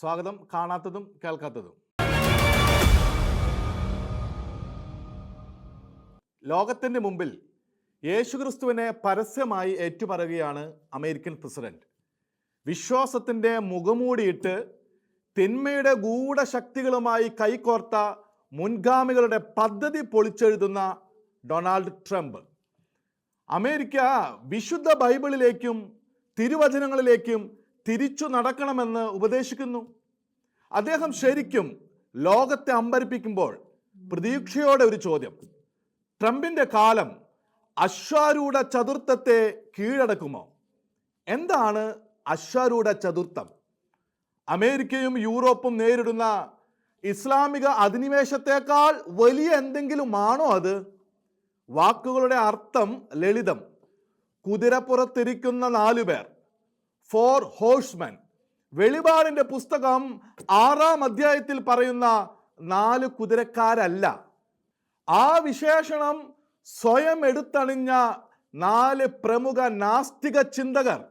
സ്വാഗതം. കാണാത്തതും കേൾക്കാത്തതും. ലോകത്തിന്റെ മുമ്പിൽ യേശുക്രിസ്തുവിനെ പരസ്യമായി ഏറ്റുപറയുകയാണ് അമേരിക്കൻ പ്രസിഡന്റ്. വിശ്വാസത്തിന്റെ മുഖമൂടിയിട്ട് തിന്മയുടെ ഗൂഢശക്തികളുമായി കൈകോർത്ത മുൻഗാമികളുടെ പദ്ധതി പൊളിച്ചെഴുതുന്ന ഡൊണാൾഡ് ട്രംപ്. അമേരിക്ക വിശുദ്ധ ബൈബിളിലേക്കും തിരുവചനങ്ങളിലേക്കും തിരിച്ചു നടക്കണമെന്ന് ഉപദേശിക്കുന്നു. അദ്ദേഹം ശരിക്കും ലോകത്തെ അമ്പരിപ്പിക്കുമ്പോൾ പ്രതീക്ഷയോടെ ഒരു ചോദ്യം. ട്രംപിന്റെ കാലം അശ്വാരൂഢ ചതുർത്ഥത്തെ കീഴടക്കുമോ? എന്താണ് അശ്വാരൂഢ ചതുർത്ഥം? അമേരിക്കയും യൂറോപ്പും നേരിടുന്ന ഇസ്ലാമിക അധിനിവേശത്തെക്കാൾ വലിയ എന്തെങ്കിലും ആണോ അത്? വാക്കുകളുടെ അർത്ഥം ലളിതം. കുതിരപ്പുറത്തിരിക്കുന്ന നാലുപേർ ഫോർ ഹോഴ്സ്മെൻ. വെളിപാടിന്റെ പുസ്തകം ആറാം അധ്യായത്തിൽ പറയുന്ന നാല് കുതിരക്കാരല്ല. ആ വിശേഷണം സ്വയം എടുത്തണിഞ്ഞ നാല് പ്രമുഖ നാസ്തിക ചിന്തകർ.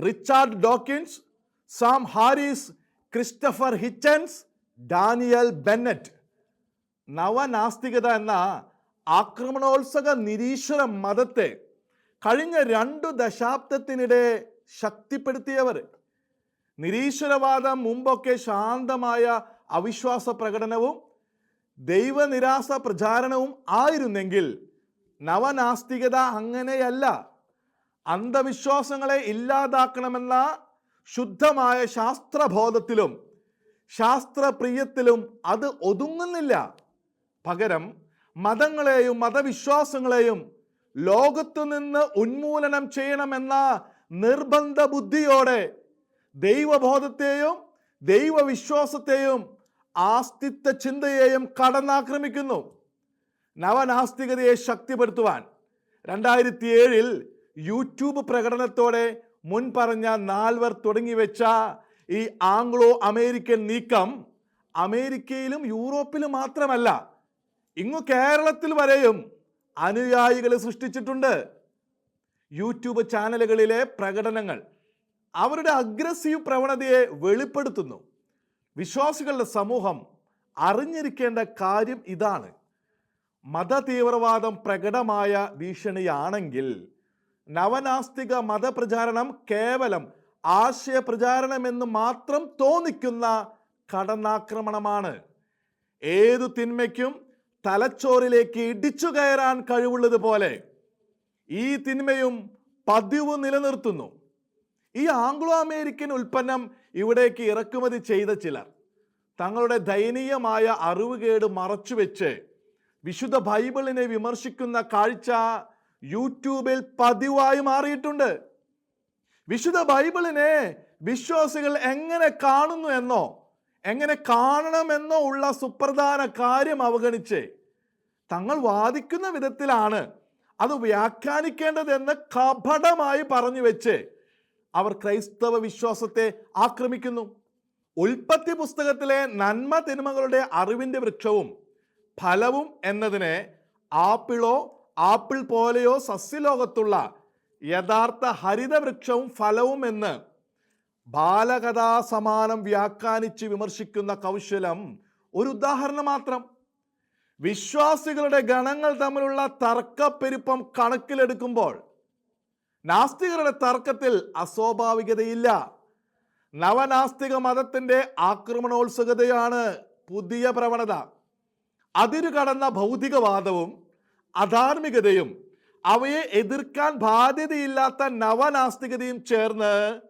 Richard Dawkins Sam Harris Christopher Hitchens Daniel Bennett. നവനാസ്തികത എന്ന ആക്രമണോത്സക നിരീശ്വര മതത്തെ കഴിഞ്ഞ രണ്ടു ദശാബ്ദത്തിനിടെ ശക്തിപ്പെടുത്തിയവർ. നിരീശ്വരവാദം മുമ്പൊക്കെ ശാന്തമായ അവിശ്വാസ പ്രകടനവും ദൈവനിരാസ പ്രചാരണവും ആയിരുന്നെങ്കിൽ നവനാസ്തികത അങ്ങനെയല്ല. അന്ധവിശ്വാസങ്ങളെ ഇല്ലാതാക്കണമെന്ന ശുദ്ധമായ ശാസ്ത്രബോധത്തിലും ശാസ്ത്രപ്രിയത്തിലും അത് ഒതുങ്ങുന്നില്ല. പകരം മതങ്ങളെയും മതവിശ്വാസങ്ങളെയും ലോകത്തു നിന്ന് ഉന്മൂലനം ചെയ്യണമെന്ന നിർബന്ധ ബുദ്ധിയോടെ ദൈവബോധത്തെയും ദൈവവിശ്വാസത്തെയും ആസ്തിത്വ ചിന്തയെയും കടന്നാക്രമിക്കുന്നു. നവനാസ്തികതയെ ശക്തിപ്പെടുത്തുവാൻ രണ്ടായിരത്തി ഏഴിൽ യൂട്യൂബ് പ്രകടനത്തോടെ മുൻപറഞ്ഞ നാൽവർ തുടങ്ങിവെച്ച ഈ ആംഗ്ലോ അമേരിക്കൻ നീക്കം അമേരിക്കയിലും യൂറോപ്പിലും മാത്രമല്ല ഇങ്ങു കേരളത്തിൽ വരെയും അനുയായികളെ സൃഷ്ടിച്ചിട്ടുണ്ട്. യൂട്യൂബ് ചാനലുകളിലെ പ്രകടനങ്ങൾ അവരുടെ അഗ്രസീവ് പ്രവണതയെ വെളിപ്പെടുത്തുന്നു. വിശ്വാസികളുടെ സമൂഹം അറിഞ്ഞിരിക്കേണ്ട കാര്യം ഇതാണ്. മതതീവ്രവാദം പ്രകടമായ ഭീഷണിയാണെങ്കിൽ നവനാസ്തിക മതപ്രചാരണം കേവലം ആശയപ്രചാരണമെന്ന് മാത്രം തോന്നിക്കുന്ന കടന്നാക്രമണമാണ്. ഏതു തിന്മയ്ക്കും തലച്ചോറിലേക്ക് ഇടിച്ചു കയറാൻ കഴിവുള്ളതുപോലെ ഈ തിന്മയും പതിവ് നിലനിർത്തുന്നു. ഈ ആംഗ്ലോ അമേരിക്കൻ ഉൽപ്പന്നം ഇവിടേക്ക് ഇറക്കുമതി ചെയ്ത ചിലർ തങ്ങളുടെ ദയനീയമായ അറിവുകേട് മറച്ചുവെച്ച് വിശുദ്ധ ബൈബിളിനെ വിമർശിക്കുന്ന കാഴ്ച യൂട്യൂബിൽ പതിവായി മാറിയിട്ടുണ്ട്. വിശുദ്ധ ബൈബിളിനെ വിശ്വാസികൾ എങ്ങനെ കാണുന്നു എന്നോ എങ്ങനെ കാണണമെന്നോ ഉള്ള സുപ്രധാന കാര്യം അവഗണിച്ച് തങ്ങൾ വാദിക്കുന്ന വിധത്തിലാണ് അത് വ്യാഖ്യാനിക്കേണ്ടതെന്ന് കപടമായി പറഞ്ഞു വെച്ച് അവർ ക്രൈസ്തവ വിശ്വാസത്തെ ആക്രമിക്കുന്നു. ഉൽപ്പത്തി പുസ്തകത്തിലെ നന്മ തിന്മകളുടെ അറിവിന്റെ വൃക്ഷവും ഫലവും എന്നതിനെ ആപ്പിളോ ആപ്പിൾ പോലെയോ സസ്യലോകത്തുള്ള യഥാർത്ഥ ഹരിത ഹരിതവൃക്ഷവും ഫലവും എന്ന് ബാലകഥാസമാനം വ്യാഖ്യാനിച്ച് വിമർശിക്കുന്ന കൗശലം ഒരു ഉദാഹരണം മാത്രം. വിശ്വാസികളുടെ ഗണങ്ങൾ തമ്മിലുള്ള തർക്കപ്പെരുപ്പം കണക്കിലെടുക്കുമ്പോൾ നാസ്തികരുടെ തർക്കത്തിൽ അസ്വാഭാവികതയില്ല. നവനാസ്തിക മതത്തിന്റെ ആക്രമണോത്സുകതയാണ് പുതിയ പ്രവണത. അതിരു കടന്ന ഭൗതികവാദവും അധാർമികതയും അവയെ എതിർക്കാൻ ബാധ്യതയില്ലാത്ത നവനാസ്തികതയും ചേർന്ന്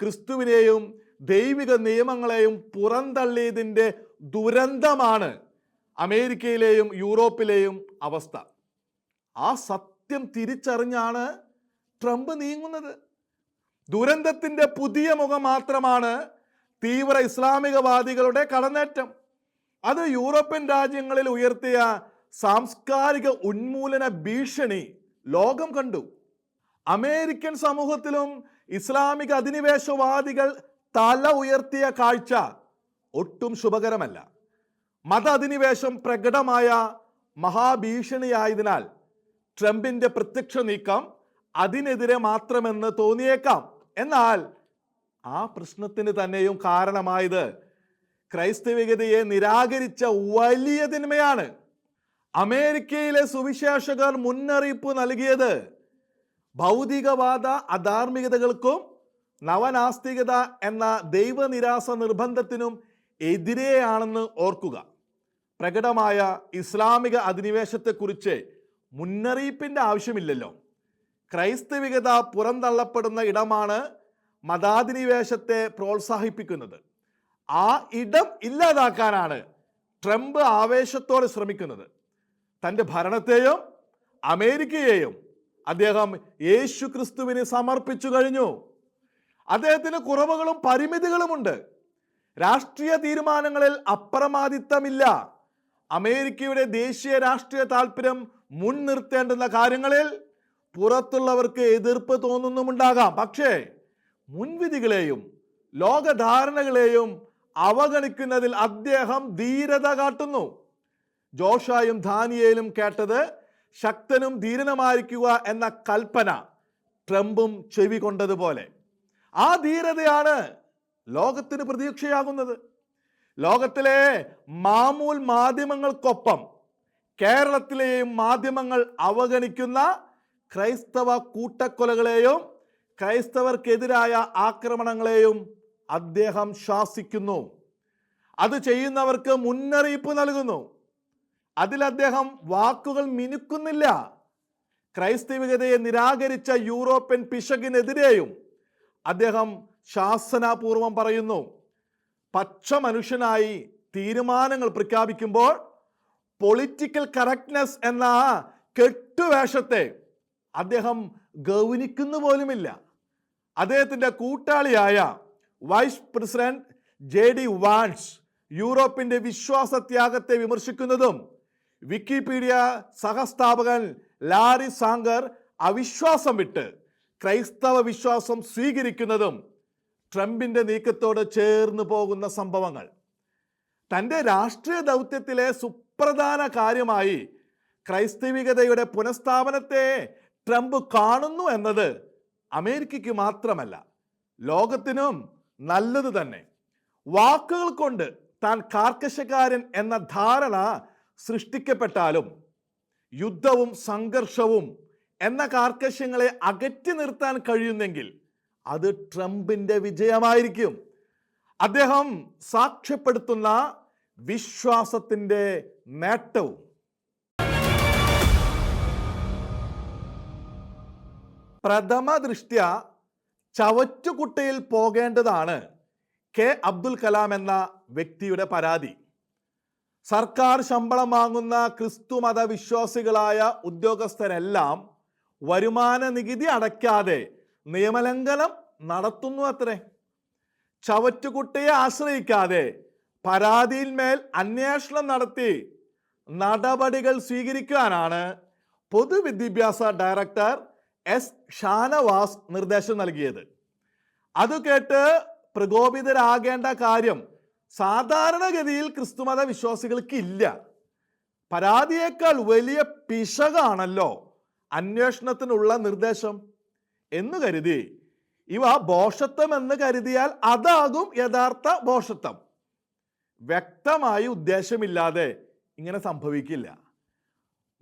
ക്രിസ്തുവിനെയും ദൈവിക നിയമങ്ങളെയും പുറന്തള്ളിയതിന്റെ ദുരന്തമാണ്. അമേരിക്കയിലെയും യൂറോപ്പിലെയും അവസ്ഥ. ആ സത്യം തിരിച്ചറിഞ്ഞാണ് ട്രംപ് നീങ്ങുന്നത്. ദുരന്തത്തിന്റെ പുതിയ മുഖം മാത്രമാണ് തീവ്ര ഇസ്ലാമികവാദികളുടെ കടന്നേറ്റം. അത് യൂറോപ്യൻ രാജ്യങ്ങളിൽ ഉയർത്തിയ സാംസ്കാരിക ഉന്മൂലന ഭീഷണി ലോകം കണ്ടു. അമേരിക്കൻ സമൂഹത്തിലും ഇസ്ലാമിക അധിനിവേശവാദികൾ തല ഉയർത്തിയ കാഴ്ച ഒട്ടും ശുഭകരമല്ല. മത അധിനിവേശം പ്രകടമായ മഹാഭീഷണിയായതിനാൽ ട്രംപിന്റെ പ്രത്യക്ഷ നീക്കം അതിനെതിരെ മാത്രമെന്ന് തോന്നിയേക്കാം. എന്നാൽ ആ പ്രശ്നത്തിന് തന്നെയും കാരണമായത് ക്രൈസ്തവികതയെ നിരാകരിച്ച വലിയ തിന്മയാണ്. അമേരിക്കയിലെ സുവിശേഷകർ മുന്നറിയിപ്പ് നൽകിയത് ഭൗതികവാദ അധാർമികതകൾക്കും നവനാസ്തികത എന്ന ദൈവനിരാസ നിർബന്ധത്തിനും എതിരെയാണെന്ന് ഓർക്കുക. പ്രകടമായ ഇസ്ലാമിക അധിനിവേശത്തെക്കുറിച്ച് മുന്നറിയിപ്പിന്റെ ആവശ്യമില്ലല്ലോ. ക്രൈസ്തവികത പുറന്തള്ളപ്പെടുന്ന ഇടമാണ് മതാധിനിവേശത്തെ പ്രോത്സാഹിപ്പിക്കുന്നത്. ആ ഇടം ഇല്ലാതാക്കാനാണ് ട്രംപ് ആവേശത്തോടെ ശ്രമിക്കുന്നത്. തന്റെ ഭരണത്തെയും അമേരിക്കയെയും അദ്ദേഹം യേശു ക്രിസ്തുവിന് സമർപ്പിച്ചു കഴിഞ്ഞു. അദ്ദേഹത്തിന് കുറവുകളും പരിമിതികളുമുണ്ട്. രാഷ്ട്രീയ തീരുമാനങ്ങളിൽ അപ്രമാദിത്വമില്ല അമേരിക്കയുടെ ദേശീയ രാഷ്ട്രീയ താല്പര്യം മുൻനിർത്തേണ്ടുന്ന കാര്യങ്ങളിൽ പുറത്തുള്ളവർക്ക് എതിർപ്പ് തോന്നുന്നുമുണ്ടാകാം. പക്ഷേ മുൻവിധികളെയും ലോകധാരണകളെയും അവഗണിക്കുന്നതിൽ അദ്ദേഹം ധീരത കാട്ടുന്നു. ജോഷായും ധാനിയേലും കേട്ടത് ശക്തനും ധീരനുമായിരിക്കുക എന്ന കൽപ്പന ട്രംപും ചെവി കൊണ്ടതുപോലെ. ആ ധീരതയാണ് ലോകത്തിന് പ്രതീക്ഷയാകുന്നത്. ലോകത്തിലെ മാമൂൽ മാധ്യമങ്ങൾക്കൊപ്പം കേരളത്തിലെയും മാധ്യമങ്ങൾ അവഗണിക്കുന്ന ക്രൈസ്തവ കൂട്ടക്കൊലകളെയും ക്രൈസ്തവർക്കെതിരായ ആക്രമണങ്ങളെയും അദ്ദേഹം ശാസിക്കുന്നു. അത് ചെയ്യുന്നവർക്ക് മുന്നറിയിപ്പ് നൽകുന്നു. അതിൽ അദ്ദേഹം വാക്കുകൾ മിനുക്കുന്നില്ല. ക്രൈസ്തവികതയെ നിരാകരിച്ച യൂറോപ്യൻ പിശകിനെതിരെയും അദ്ദേഹം ശാസനാപൂർവം പറയുന്നു. പച്ച മനുഷ്യനായി തീരുമാനങ്ങൾ പ്രഖ്യാപിക്കുമ്പോൾ പൊളിറ്റിക്കൽ കറക്റ്റ്നെസ് എന്ന കെട്ടുവേഷത്തെ അദ്ദേഹം ഗൗനിക്കുന്നു പോലുമില്ല. അദ്ദേഹത്തിന്റെ കൂട്ടാളിയായ vice president J D Vance യൂറോപ്പിന്റെ വിശ്വാസത്യാഗത്തെ വിമർശിക്കുന്നതും വിക്കിപീഡിയ സഹസ്ഥാപകൻ ലാരി സാങ്കർ അവിശ്വാസം വിട്ട് ക്രൈസ്തവ വിശ്വാസം സ്വീകരിക്കുന്നതും ട്രംപിന്റെ നീക്കത്തോട് ചേർന്ന് പോകുന്ന സംഭവങ്ങൾ. തന്റെ രാഷ്ട്രീയ ദൗത്യത്തിലെ സുപ്രധാന കാര്യമായി ക്രൈസ്തവികതയുടെ പുനഃസ്ഥാപനത്തെ ട്രംപ് കാണുന്നു എന്നത് അമേരിക്കയ്ക്ക് മാത്രമല്ല ലോകത്തിനും നല്ലത് തന്നെ. വാക്കുകൾ കൊണ്ട് താൻ കാർക്കശക്കാരൻ എന്ന ധാരണ സൃഷ്ടിക്കപ്പെട്ടാലും യുദ്ധവും സംഘർഷവും എന്ന കാർക്കശ്യങ്ങളെ അകറ്റി നിർത്താൻ കഴിയുന്നെങ്കിൽ അത് ട്രംപിന്റെ വിജയമായിരിക്കും. അദ്ദേഹം സാക്ഷ്യപ്പെടുത്തുന്ന വിശ്വാസത്തിന്റെ നേട്ടവും. പ്രഥമ ദൃഷ്ട്യ ചവറ്റുകുട്ടയിൽ പോകേണ്ടതാണ് കെ അബ്ദുൽ കലാം എന്ന വ്യക്തിയുടെ പരാതി. സർക്കാർ ശമ്പളം വാങ്ങുന്ന ക്രിസ്തു മത വിശ്വാസികളായ ഉദ്യോഗസ്ഥരെല്ലാം വരുമാന നികുതി അടയ്ക്കാതെ നിയമലംഘനം നടത്തുന്നു അത്രേ. ചവറ്റുകുട്ടയെ ആശ്രയിക്കാതെ പരാതിയിന്മേൽ അന്വേഷണം നടത്തി നടപടികൾ സ്വീകരിക്കാനാണ് പൊതുവിദ്യാഭ്യാസ ഡയറക്ടർ എസ് ഷാനവാസ് നിർദ്ദേശം നൽകിയത്. അത് കേട്ട് പ്രകോപിതരാകേണ്ട കാര്യം സാധാരണഗതിയിൽ ക്രിസ്തുമത വിശ്വാസികൾക്ക് ഇല്ല പരാതിയേക്കാൾ വലിയ പിശകാണല്ലോ അന്വേഷണത്തിനുള്ള നിർദ്ദേശം. എന്ന് കരുതി. ഇവ ബോഷത്വം എന്ന് കരുതിയാൽ അതാകും യഥാർത്ഥ ബോഷത്വം. വ്യക്തമായി ഉദ്ദേശമില്ലാതെ ഇങ്ങനെ സംഭവിക്കില്ല.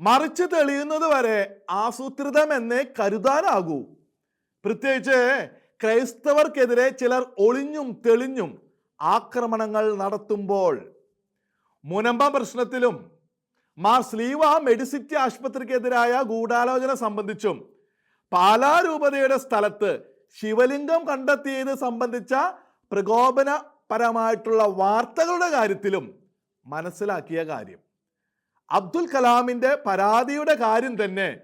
മറിച്ച് തെളിയുന്നത് വരെ ആസൂത്രിതം എന്നേ കരുതാനാകൂ. പ്രത്യേകിച്ച് ക്രൈസ്തവർക്കെതിരെ ചിലർ ഒളിഞ്ഞും തെളിഞ്ഞും ആക്രമണങ്ങൾ നടത്തുമ്പോൾ മുനമ്പ പ്രശ്നത്തിലും മാർ സ്ലീവ മെഡിസിറ്റി ആശുപത്രിക്കെതിരായ ഗൂഢാലോചന സംബന്ധിച്ചും പാലാരൂപതയുടെ സ്ഥലത്ത് ശിവലിംഗം കണ്ടെത്തിയത് സംബന്ധിച്ച പ്രകോപനപരമായിട്ടുള്ള വാർത്തകളുടെ കാര്യത്തിലും മനസ്സിലാക്കിയ കാര്യം. അബ്ദുൽ കലാമിന്റെ പരാതിയുടെ കാര്യം തന്നെ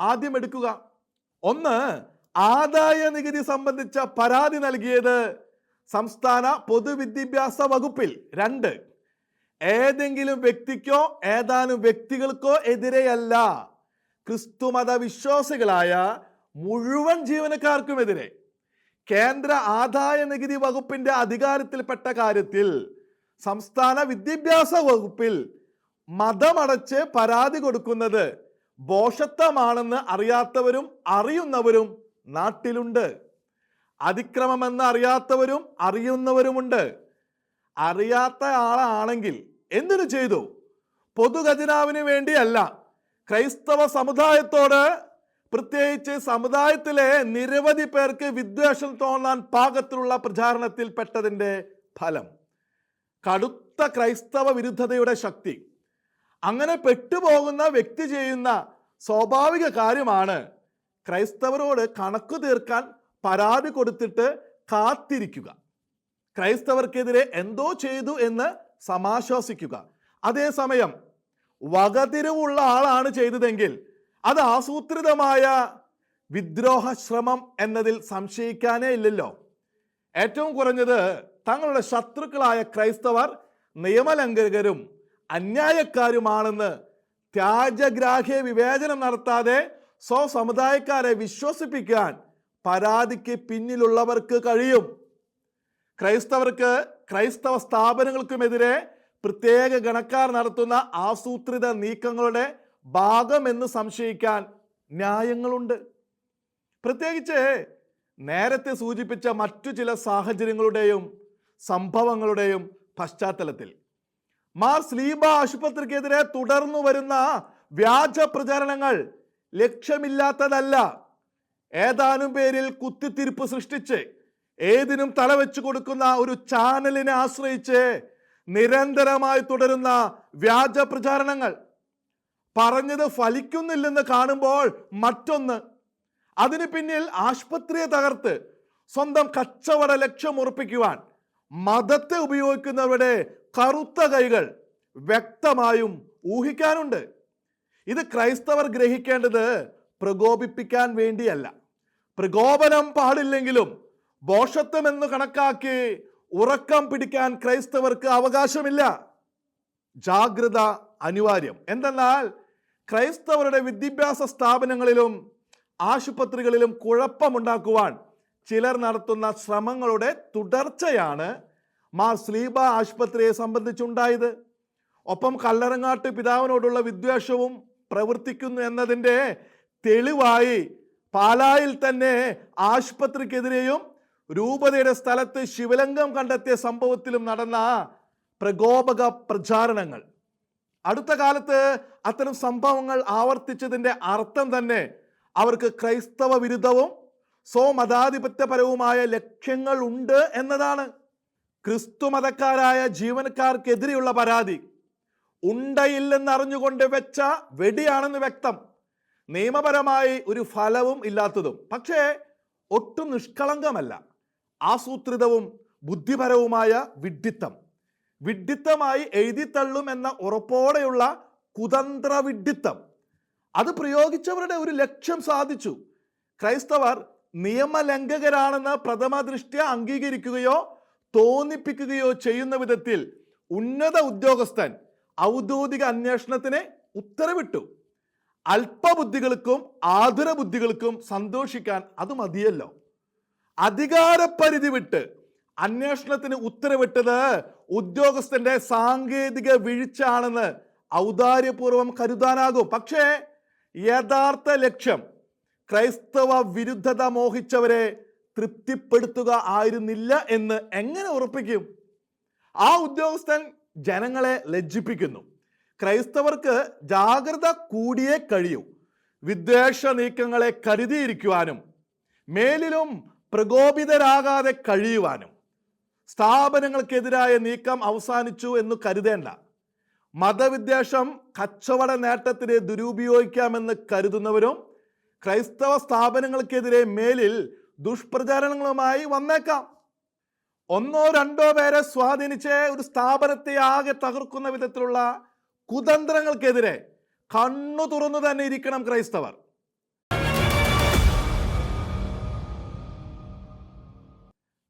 ആദ്യം എടുക്കുക. ഒന്ന് ആദായ നികുതി സംബന്ധിച്ച പരാതി നൽകിയത് സംസ്ഥാന പൊതുവിദ്യാഭ്യാസ വകുപ്പിൽ. രണ്ട് ഏതെങ്കിലും വ്യക്തിക്കോ ഏതാനും വ്യക്തികൾക്കോ എതിരെയല്ല ക്രിസ്തുമത വിശ്വാസികളായ മുഴുവൻ ജീവനക്കാർക്കുമെതിരെ കേന്ദ്ര ആദായ നികുതി വകുപ്പിന്റെ അധികാരത്തിൽപ്പെട്ട കാര്യത്തിൽ സംസ്ഥാന വിദ്യാഭ്യാസ വകുപ്പിൽ മതമടച്ച് പരാതി കൊടുക്കുന്നത് ബോഷത്വമാണെന്ന് അറിയാത്തവരും അറിയുന്നവരും നാട്ടിലുണ്ട്. അതിക്രമമെന്ന് അറിയാത്തവരും അറിയുന്നവരുമുണ്ട്. അറിയാത്ത ആളാണെങ്കിൽ എന്തിനു ചെയ്തു? പൊതുഖജനാവിന് വേണ്ടിയല്ല. ക്രൈസ്തവ സമുദായത്തോട് പ്രത്യേകിച്ച് സമുദായത്തിലെ നിരവധി പേർക്ക് വിദ്വേഷം തോന്നാൻ പാകത്തിലുള്ള പ്രചാരണത്തിൽ പെട്ടതിന്റെ ഫലം. കടുത്ത ക്രൈസ്തവ വിരുദ്ധതയുടെ ശക്തി. അങ്ങനെ പെട്ടുപോകുന്ന വ്യക്തി ചെയ്യുന്ന സ്വാഭാവിക കാര്യമാണ് ക്രൈസ്തവരോട് കണക്ക് തീർക്കാൻ പരാതി കൊടുത്തിട്ട് കാത്തിരിക്കുക. ക്രൈസ്തവർക്കെതിരെ എന്തോ ചെയ്തു എന്ന് സമാശ്വസിക്കുക. അതേസമയം വകതിരിവുള്ള ആളാണ് ചെയ്തതെങ്കിൽ അത് ആസൂത്രിതമായ വിദ്രോഹ ശ്രമം എന്നതിൽ സംശയിക്കാനേ ഇല്ലല്ലോ. ഏറ്റവും കുറഞ്ഞത് തങ്ങളുടെ ശത്രുക്കളായ ക്രൈസ്തവർ നിയമലംഘകരും അന്യായക്കാരുമാണെന്ന് ത്യാജഗ്രാഹ്യ വിവേചനം നടത്താതെ സ്വസമുദായക്കാരെ വിശ്വസിപ്പിക്കാൻ പരാതിക്ക് പിന്നിലുള്ളവർക്ക് കഴിയും. ക്രൈസ്തവർക്ക് ക്രൈസ്തവ സ്ഥാപനങ്ങൾക്കുമെതിരെ പ്രത്യേക ഗണക്കാർ നടത്തുന്ന ആസൂത്രിത നീക്കങ്ങളുടെ ഭാഗമെന്ന് സംശയിക്കാൻ ന്യായങ്ങളുണ്ട്. പ്രത്യേകിച്ച് നേരത്തെ സൂചിപ്പിച്ച മറ്റു ചില സാഹചര്യങ്ങളുടെയും സംഭവങ്ങളുടെയും പശ്ചാത്തലത്തിൽ. മാർ സ്ലീബ ആശുപത്രിക്കെതിരെ തുടർന്നു വരുന്ന വ്യാജ പ്രചാരണങ്ങൾ ലക്ഷ്യമില്ലാത്തതല്ല. ഏതാനും പേരിൽ കുത്തിത്തിരിപ്പ് സൃഷ്ടിച്ച് ഏതിനും തലവെച്ചു കൊടുക്കുന്ന ഒരു ചാനലിനെ ആശ്രയിച്ച് നിരന്തരമായി തുടരുന്ന വ്യാജ പ്രചാരണങ്ങൾ. പറഞ്ഞത് ഫലിക്കുന്നില്ലെന്ന് കാണുമ്പോൾ മറ്റൊന്ന് അതിന് പിന്നിൽ ആശുപത്രിയെ തകർത്ത് സ്വന്തം കച്ചവട ലക്ഷ്യം ഉറപ്പിക്കുവാൻ മതത്തെ ഉപയോഗിക്കുന്നവരുടെ കറുത്ത കൈകൾ വ്യക്തമായും ഊഹിക്കാനുണ്ട്. ഇത് ക്രൈസ്തവർ ഗ്രഹിക്കേണ്ടത് പ്രകോപിപ്പിക്കാൻ വേണ്ടിയല്ല. പ്രകോപനം പാടില്ലെങ്കിലും ബോഷത്വമെന്ന് കണക്കാക്കി ഉറക്കം പിടിക്കാൻ ക്രൈസ്തവർക്ക് അവകാശമില്ല. ജാഗ്രത അനിവാര്യം. എന്തെന്നാൽ ക്രൈസ്തവരുടെ വിദ്യാഭ്യാസ സ്ഥാപനങ്ങളിലും ആശുപത്രികളിലും കുഴപ്പമുണ്ടാക്കുവാൻ ചിലർ നടത്തുന്ന ശ്രമങ്ങളുടെ തുടർച്ചയാണ് മാർ സ്ലീബ ആശുപത്രിയെ സംബന്ധിച്ചുണ്ടായത്. ഒപ്പം കല്ലറങ്ങാട്ട് പിതാവിനോടുള്ള വിദ്വേഷവും പ്രവർത്തിക്കുന്നു എന്നതിന്റെ തെളിവായി പാലായിൽ തന്നെ ആശുപത്രിക്കെതിരെയും രൂപതയുടെ സ്ഥലത്ത് ശിവലിംഗം കണ്ടെത്തിയ സംഭവത്തിലും നടന്ന പ്രകോപക പ്രചാരണങ്ങൾ. അടുത്ത കാലത്ത് അത്തരം സംഭവങ്ങൾ ആവർത്തിച്ചതിന്റെ അർത്ഥം തന്നെ അവർക്ക് ക്രൈസ്തവ വിരുദ്ധവും സ്വമതാധിപത്യപരവുമായ ലക്ഷ്യങ്ങൾ ഉണ്ട് എന്നതാണ്. ക്രിസ്തു മതക്കാരായ ജീവനക്കാർക്കെതിരെയുള്ള പരാതി. ഉണ്ടയില്ലെന്ന് അറിഞ്ഞുകൊണ്ട് വെച്ച വെടിയാണെന്ന് വ്യക്തം. നിയമപരമായി ഒരു ഫലവും ഇല്ലാത്തതും. പക്ഷേ ഒട്ടും നിഷ്കളങ്കമല്ല. ആസൂത്രിതവും ബുദ്ധിപരവുമായ വിഡ്ഢിത്തം. വിഡ്ഢിത്തമായി എഴുതിത്തള്ളും എന്ന ഉറപ്പോടെയുള്ള കുതന്ത്ര വിഡ്ഢിത്തം. അത് പ്രയോഗിച്ചവരുടെ ഒരു ലക്ഷ്യം സാധിച്ചു. ക്രൈസ്തവർ നിയമലംഘകരാണെന്ന് പ്രഥമ ദൃഷ്ട്യ അംഗീകരിക്കുകയോ തോന്നിപ്പിക്കുകയോ ചെയ്യുന്ന വിധത്തിൽ ഉന്നത ഉദ്യോഗസ്ഥൻ ഔദ്യോഗിക അന്വേഷണത്തിന് ഉത്തരവിട്ടു. അല്പബുദ്ധികൾക്കും ആതുര ബുദ്ധികൾക്കും സന്തോഷിക്കാൻ അത് മതിയല്ലോ. അധികാരപരിധി വിട്ട് അന്വേഷണത്തിന് ഉത്തരവിട്ടത് ഉദ്യോഗസ്ഥന്റെ സാങ്കേതിക വീഴ്ചയാണെന്ന് ഔദാര്യപൂർവം കരുതാനാകും. പക്ഷേ യഥാർത്ഥ ലക്ഷ്യം ക്രൈസ്തവ വിരുദ്ധത മോഹിച്ചവരെ തൃപ്തിപ്പെടുത്തുക ആയിരുന്നില്ല എന്ന് എങ്ങനെ ഉറപ്പിക്കും? ആ ഉദ്യോഗസ്ഥൻ ജനങ്ങളെ ലജ്ജിപ്പിക്കുന്നു. ക്രൈസ്തവർക്ക് ജാഗ്രത കൂടിയേ കഴിയൂ. വിദ്വേഷ നീക്കങ്ങളെ കരുതിയിരിക്കുവാനും മേലിലും പ്രകോപിതരാകാതെ കഴിയുവാനും സ്ഥാപനങ്ങൾക്കെതിരായ നീക്കം അവസാനിച്ചു എന്ന് കരുതേണ്ട. മതവിദ്വേഷം കച്ചവട നേട്ടത്തിന് ദുരുപയോഗിക്കാമെന്ന് കരുതുന്നവരും ക്രൈസ്തവ സ്ഥാപനങ്ങൾക്കെതിരെ മേലിൽ ദുഷ്പ്രചാരണങ്ങളുമായി വന്നേക്കാം. ഒന്നോ രണ്ടോ പേരെ സ്വാധീനിച്ച് ഒരു സ്ഥാപനത്തെ ആകെ തകർക്കുന്ന വിധത്തിലുള്ള കുതന്ത്രങ്ങൾക്കെതിരെ കണ്ണു തുറന്നു തന്നെ ഇരിക്കണം ക്രൈസ്തവർ.